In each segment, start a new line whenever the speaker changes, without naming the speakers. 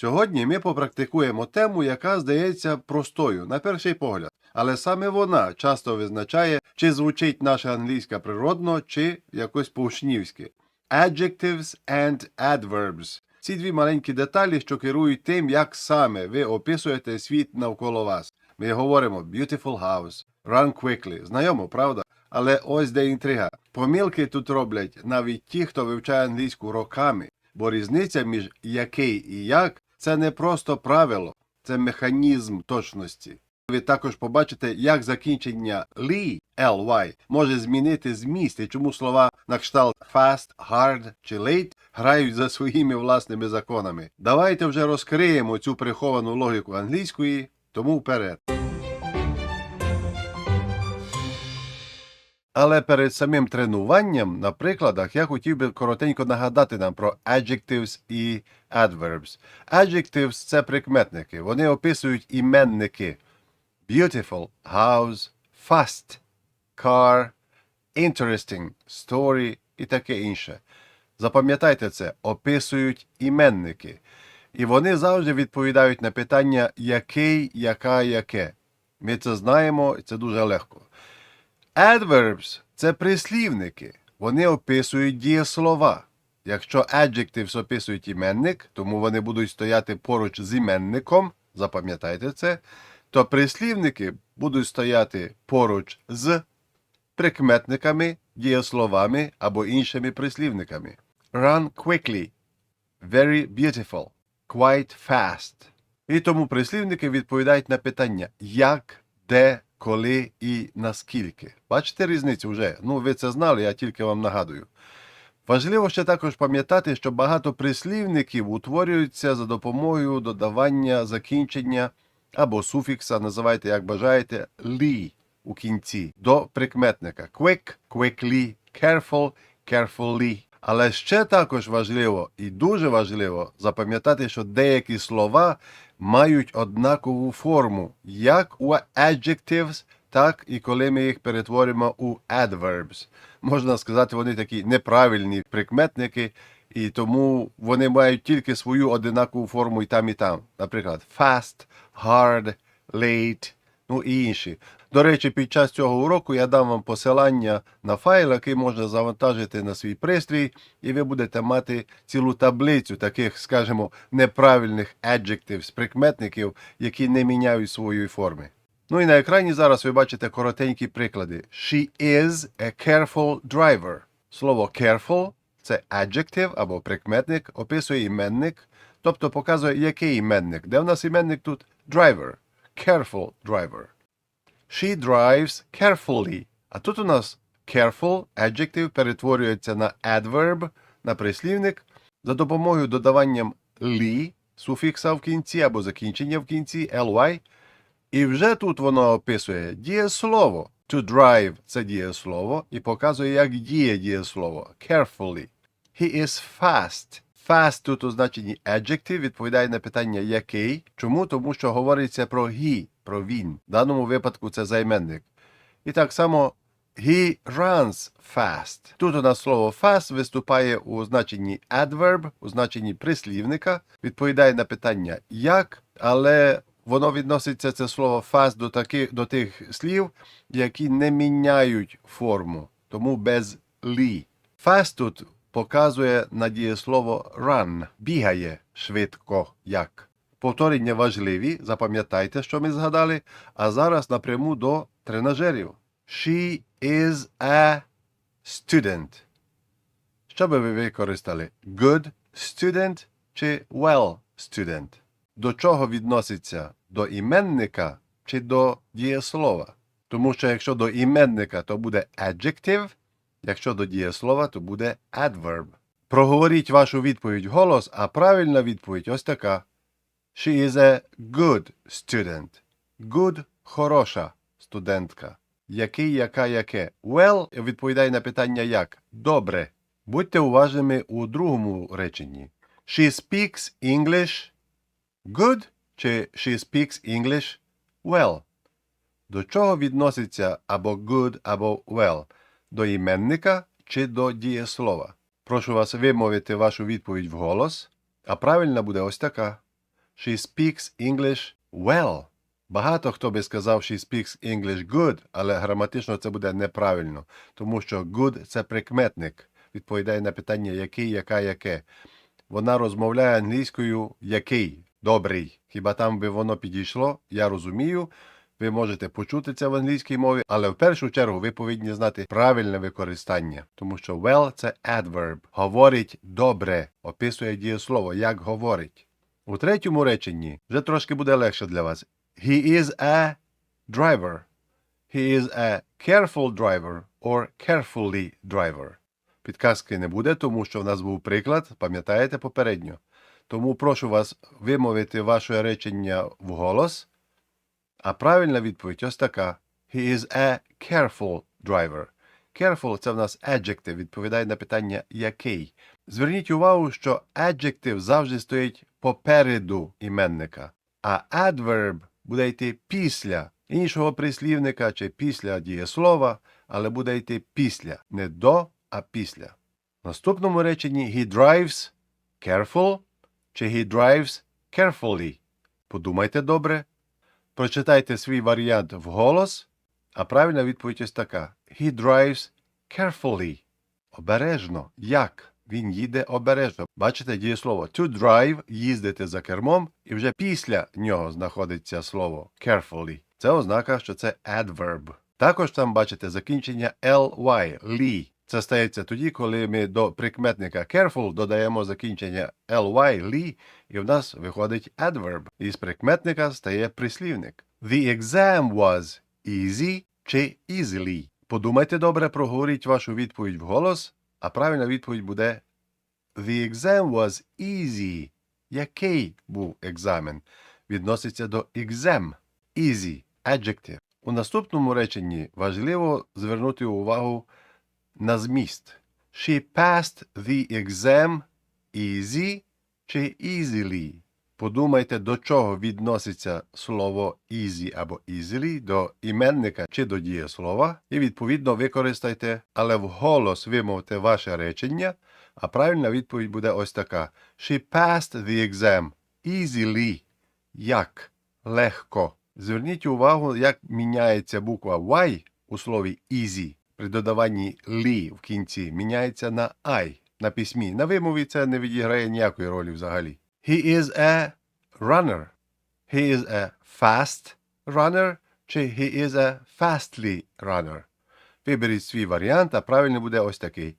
Сьогодні ми попрактикуємо тему, яка здається простою на перший погляд, але саме вона часто визначає, чи звучить наша англійська природно, чи якось по-учнівськи. Adjectives and adverbs – ці дві маленькі деталі, що керують тим, як саме ви описуєте світ навколо вас. Ми говоримо beautiful house, run quickly. Знайомо, правда? Але ось де інтрига. Помилки тут роблять навіть ті, хто вивчає англійську роками, бо різниця між який і як це не просто правило, це механізм точності. Ви також побачите, як закінчення «ли» «ly» може змінити зміст і чому слова на кшталт fast, hard чи late грають за своїми власними законами. Давайте вже розкриємо цю приховану логіку англійської, тому вперед. Але перед самим тренуванням на прикладах я хотів би коротенько нагадати нам про adjectives і adverbs. Adjectives – це прикметники. Вони описують іменники beautiful, house, fast, car, interesting, story і таке інше. Запам'ятайте це, описують іменники. І вони завжди відповідають на питання який, яка, яке. Ми це знаємо, і це дуже легко. Adverbs – це прислівники. Вони описують дієслова. Якщо adjectives описують іменник, тому вони будуть стояти поруч з іменником, запам'ятайте це, то прислівники будуть стояти поруч з прикметниками, дієсловами або іншими прислівниками. Run quickly, very beautiful, quite fast. І тому прислівники відповідають на питання як, де, коли і наскільки. Бачите різницю вже? Ну, ви це знали, я тільки вам нагадую. Важливо ще також пам'ятати, що багато прислівників утворюються за допомогою додавання закінчення або суфікса, називайте як бажаєте, «лі» у кінці до прикметника quick, quickly, careful, carefully. Але ще також важливо і дуже важливо запам'ятати, що деякі слова мають однакову форму, як у adjectives, так і коли ми їх перетворимо у adverbs. Можна сказати, вони такі неправильні прикметники, і тому вони мають тільки свою одинакову форму і там, і там. Наприклад, fast, hard, late, ну і інші. До речі, під час цього уроку я дам вам посилання на файл, який можна завантажити на свій пристрій, і ви будете мати цілу таблицю таких, скажімо, неправильних adjectives, прикметників, які не міняють своєї форми. Ну і на екрані зараз ви бачите коротенькі приклади. She is a careful driver. Слово careful це adjective або прикметник, описує іменник, тобто показує, який іменник. Де в нас іменник тут? Driver. Careful driver. She drives carefully. А тут у нас careful, adjective перетворюється на adverb, на прислівник за допомогою додаванням «ly», суфікса в кінці або закінчення в кінці, ly. І вже тут воно описує дієслово. To drive – це дієслово і показує, як діє дієслово. Carefully. He is fast. Fast тут у значенні adjective відповідає на питання який. Чому? Тому що говориться про he, про він. В даному випадку це займенник. І так само he runs fast. Тут у нас слово fast виступає у значенні adverb, у значенні прислівника, відповідає на питання як, але воно відноситься це слово fast до таких до тих слів, які не міняють форму, тому без «лі». Fast тут показує на дієслово run, бігає швидко як. Повторення важливі, запам'ятайте, що ми згадали. А зараз напряму до тренажерів. She is a student. Що би ви використали? Good student чи well student? До чого відноситься? До іменника чи до дієслова? Тому що якщо до іменника, то буде adjective, якщо до дієслова, то буде adverb. Проговоріть вашу відповідь голос, а правильна відповідь ось така. She is a good student. Good – хороша студентка. Який, яка, яке. Well відповідає на питання як. Добре. Будьте уважними у другому реченні. She speaks English good чи she speaks English well. До чого відноситься або good, або well? До іменника чи до дієслова? Прошу вас вимовити вашу відповідь вголос, а правильна буде ось така. She speaks English well. Багато хто би сказав she speaks English good, але граматично це буде неправильно, тому що good – це прикметник. Відповідає на питання який, яка, яке. Вона розмовляє англійською який, добрий. Хіба там би воно підійшло? Я розумію. Ви можете почути це в англійській мові, але в першу чергу ви повинні знати правильне використання, тому що well – це adverb. Говорить добре, описує дієслово, як говорить. У третьому реченні вже трошки буде легше для вас. He is a driver. He is a careful driver or carefully driver. Підказки не буде, тому що в нас був приклад, пам'ятаєте попередньо. Тому прошу вас вимовити ваше речення вголос. А правильна відповідь ось така. He is a careful driver. Careful – це в нас adjective, відповідає на питання який. Зверніть увагу, що adjective завжди стоїть попереду іменника, а adverb буде йти після іншого прислівника чи після дієслова, але буде йти після, не до, а після. В наступному реченні he drives careful чи he drives carefully. Подумайте добре. Прочитайте свій варіант вголос, а правильна відповідь ось така. He drives carefully. Обережно. Як? Він їде обережно. Бачите дієслово to drive їздити за кермом, і вже після нього знаходиться слово carefully. Це ознака, що це adverb. Також там бачите закінчення ly, ly. Це стається тоді, коли ми до прикметника careful додаємо закінчення ly, ly, і в нас виходить adverb. Із прикметника стає прислівник. The exam was easy чи easily. Подумайте добре, проговоріть вашу відповідь вголос, а правильна відповідь буде The exam was easy. Який був екзамен? Відноситься до exam. Easy. Adjective. У наступному реченні важливо звернути увагу на зміст. She passed the exam easy чи easily. Подумайте, до чого відноситься слово easy або easily, до іменника чи до дієслова, і відповідно використайте, але вголос вимовте ваше речення, а правильна відповідь буде ось така. She passed the exam easily. Як? Легко. Зверніть увагу, як міняється буква Y у слові easy при додаванні лі в кінці міняється на I на письмі. На вимові це не відіграє ніякої ролі взагалі. He is a runner. He is a fast runner чи he is a fastly runner. Виберіть свій варіант, а правильно буде ось такий.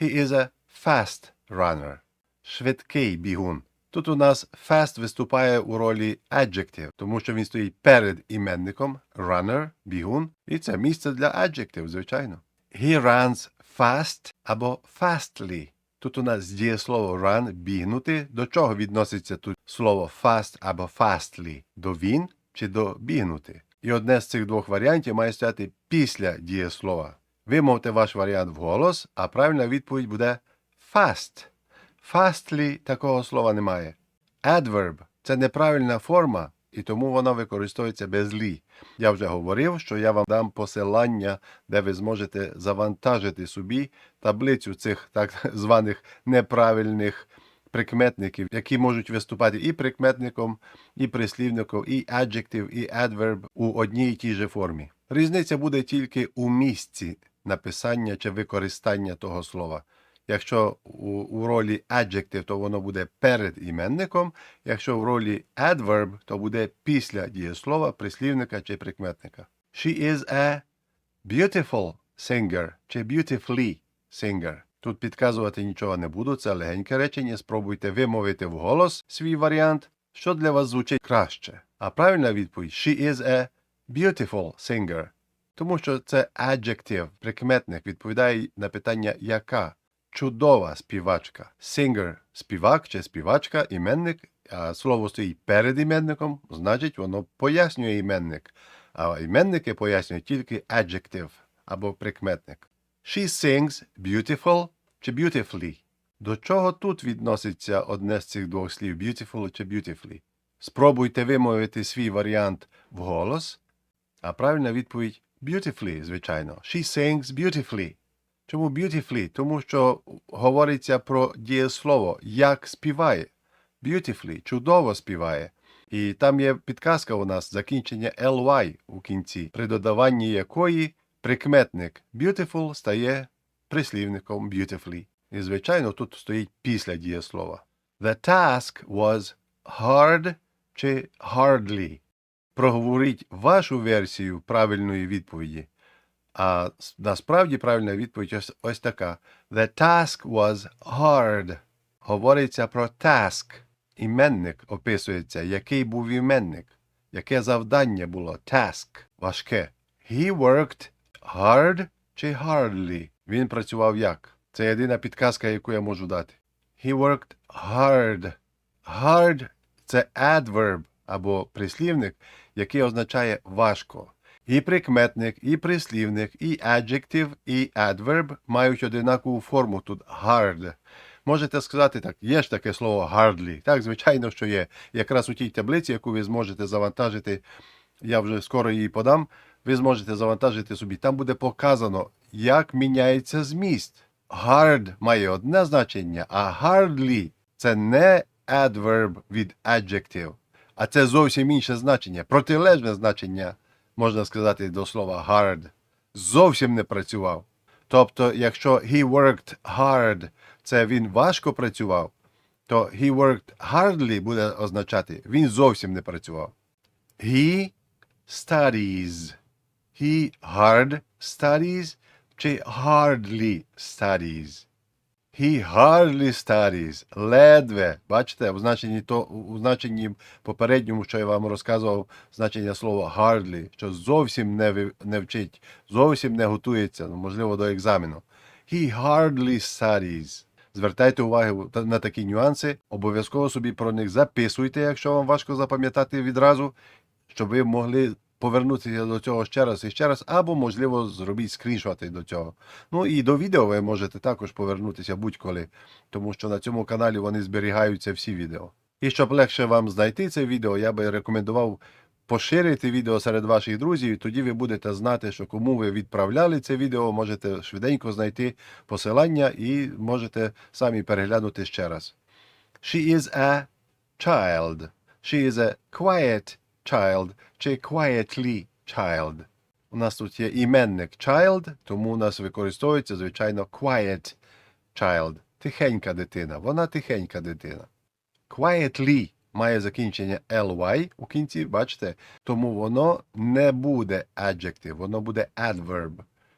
He is a fast runner. Швидкий бігун. Тут у нас fast виступає у ролі adjective, тому що він стоїть перед іменником runner, бігун, і це місце для adjective, звичайно. He runs fast або fastly. Тут у нас дієслово run бігнути. До чого відноситься тут слово fast або fastly? До він чи до бігнути? І одне з цих двох варіантів має стояти після дієслова. Вимовте ваш варіант вголос, а правильна відповідь буде fast. Fastly такого слова немає. Adverb – це неправильна форма, і тому вона використовується без лі. Я вже говорив, що я вам дам посилання, де ви зможете завантажити собі таблицю цих так званих неправильних прикметників, які можуть виступати і прикметником, і прислівником, і adjective, і adverb у одній і тій же формі. Різниця буде тільки у місці написання чи використання того слова. Якщо у, у ролі adjective, то воно буде перед іменником. Якщо в ролі adverb, то буде після дієслова, прислівника чи прикметника. She is a beautiful singer чи beautifully singer. Тут підказувати нічого не буду, це легеньке речення. Спробуйте вимовити вголос свій варіант, що для вас звучить краще. А правильна відповідь She is a beautiful singer. Тому що це adjective, прикметник, відповідає на питання яка чудова співачка. Singer – співак чи співачка, іменник, а слово стоїть перед іменником, значить воно пояснює іменник. А іменники пояснюють тільки adjective або прикметник. She sings beautiful чи beautifully. До чого тут відноситься одне з цих двох слів beautiful чи beautifully? Спробуйте вимовити свій варіант вголос, а правильна відповідь beautifully, звичайно. She sings beautifully. Чому beautifully? Тому що говориться про дієслово, як співає. Beautifully, чудово співає. І там є підказка у нас закінчення ly у кінці, при додаванні якої прикметник beautiful стає прислівником beautifully. І, звичайно, тут стоїть після дієслова. The task was hard чи hardly. Проговоріть вашу версію правильної відповіді. А насправді правильна відповідь ось, ось така. The task was hard. Говориться про task. Іменник описується, який був іменник, яке завдання було task, важке. He worked hard чи hardly. Він працював як? Це єдина підказка, яку я можу дати. He worked hard. Hard це adverb або прислівник, який означає важко. І прикметник, і прислівник, і adjective, і adverb мають одинакову форму тут hard. Можете сказати так, є ж таке слово hardly. Так, звичайно, що є. Якраз у тій таблиці, яку ви зможете завантажити, я вже скоро її подам, ви зможете завантажити собі. Там буде показано, як міняється зміст. Hard має одне значення, а hardly це не adverb від adjective, а це зовсім інше значення, протилежне значення, можна сказати, до слова hard. Зовсім не працював. Тобто, якщо he worked hard, це він важко працював, то he worked hardly буде означати він зовсім не працював. He studies. He hard studies чи hardly studies. He hardly studies. Ледве. Бачите, у значенні, то, у значенні попередньому, що я вам розказував, значення слова hardly, що зовсім не, не вчить, зовсім не готується, ну, можливо, до екзамену. He hardly studies. Звертайте увагу на такі нюанси, обов'язково собі про них записуйте, якщо вам важко запам'ятати відразу, щоб ви могли повернутися до цього ще раз і ще раз, або, можливо, зробіть скріншоти до цього. Ну і до відео ви можете також повернутися будь-коли, тому що на цьому каналі вони зберігаються всі відео. І щоб легше вам знайти це відео, я би рекомендував поширити відео серед ваших друзів, і тоді ви будете знати, що кому ви відправляли це відео, можете швиденько знайти посилання і можете самі переглянути ще раз. She is a child. She is a quiet child чи quietly child. У нас тут є іменник child, тому у нас використовується, звичайно, quiet child. Тихенька дитина. Вона тихенька дитина. Quietly має закінчення ly у кінці, бачите? Тому воно не буде adjective, воно буде adverb.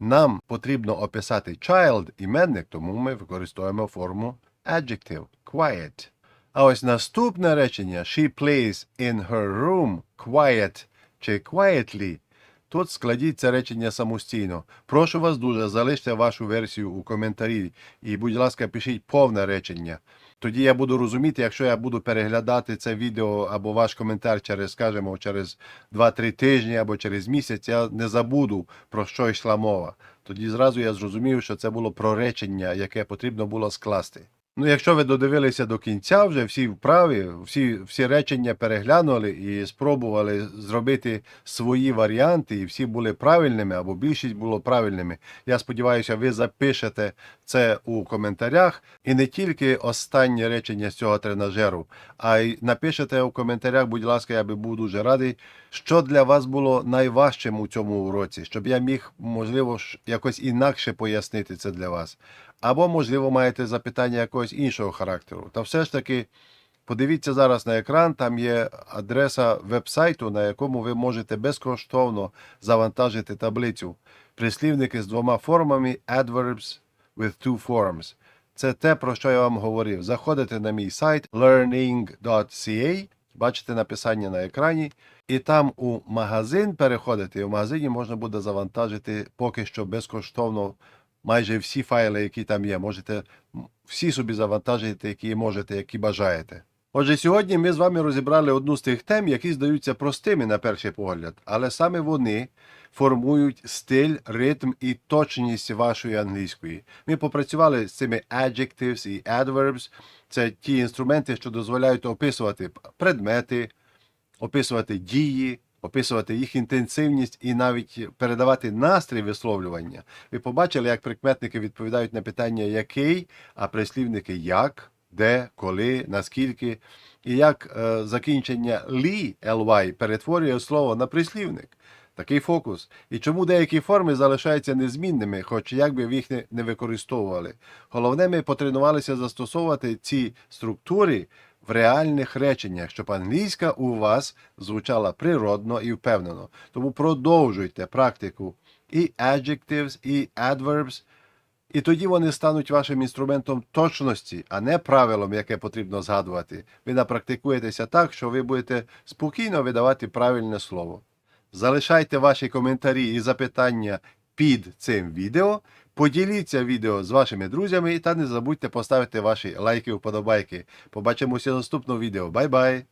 Нам потрібно описати child іменник, тому ми використовуємо форму adjective quiet. А ось наступне речення She plays in her room quiet чи quietly. Тут складіть це речення самостійно. Прошу вас дуже, залиште вашу версію у коментарі і, будь ласка, пишіть повне речення. Тоді я буду розуміти, якщо я буду переглядати це відео або ваш коментар через, скажімо, через 2-3 тижні або через місяць, я не забуду, про що йшла мова. Тоді зразу я зрозумів, що це було про речення, яке потрібно було скласти. Ну, якщо ви додивилися до кінця, вже всі вправі, всі, всі речення переглянули і спробували зробити свої варіанти, і всі були правильними або більшість було правильними. Я сподіваюся, ви запишете це у коментарях і не тільки останнє речення з цього тренажеру, а й напишете у коментарях, будь ласка, я би був дуже радий, що для вас було найважчим у цьому уроці, щоб я міг, можливо, якось інакше пояснити це для вас. Або, можливо, маєте запитання якогось іншого характеру. Та все ж таки, подивіться зараз на екран, там є адреса вебсайту, на якому ви можете безкоштовно завантажити таблицю. Прислівники з двома формами adverbs with two forms. Це те, про що я вам говорив. Заходите на мій сайт learning.ca, бачите написання на екрані, і там у магазин переходите, і в магазині можна буде завантажити поки що безкоштовно майже всі файли, які там є. Можете всі собі завантажити, які можете, які бажаєте. Отже, сьогодні ми з вами розібрали одну з тих тем, які здаються простими на перший погляд, але саме вони формують стиль, ритм і точність вашої англійської. Ми попрацювали з цими adjectives і adverbs. Це ті інструменти, що дозволяють описувати предмети, описувати дії, описувати їх інтенсивність і навіть передавати настрій висловлювання. Ви побачили, як прикметники відповідають на питання який, а прислівники як. де, коли, наскільки, і як е, закінчення лі ly перетворює слово на прислівник. Такий фокус. І чому деякі форми залишаються незмінними, хоч як би їх не використовували. Головне, ми потренувалися застосовувати ці структури в реальних реченнях, щоб англійська у вас звучала природно і впевнено. Тому продовжуйте практику і adjectives, і adverbs, і тоді вони стануть вашим інструментом точності, а не правилом, яке потрібно згадувати. Ви напрактикуєтеся так, що ви будете спокійно видавати правильне слово. Залишайте ваші коментарі і запитання під цим відео. Поділіться відео з вашими друзями та не забудьте поставити ваші лайки вподобайки. Побачимося в наступному відео. Бай-бай!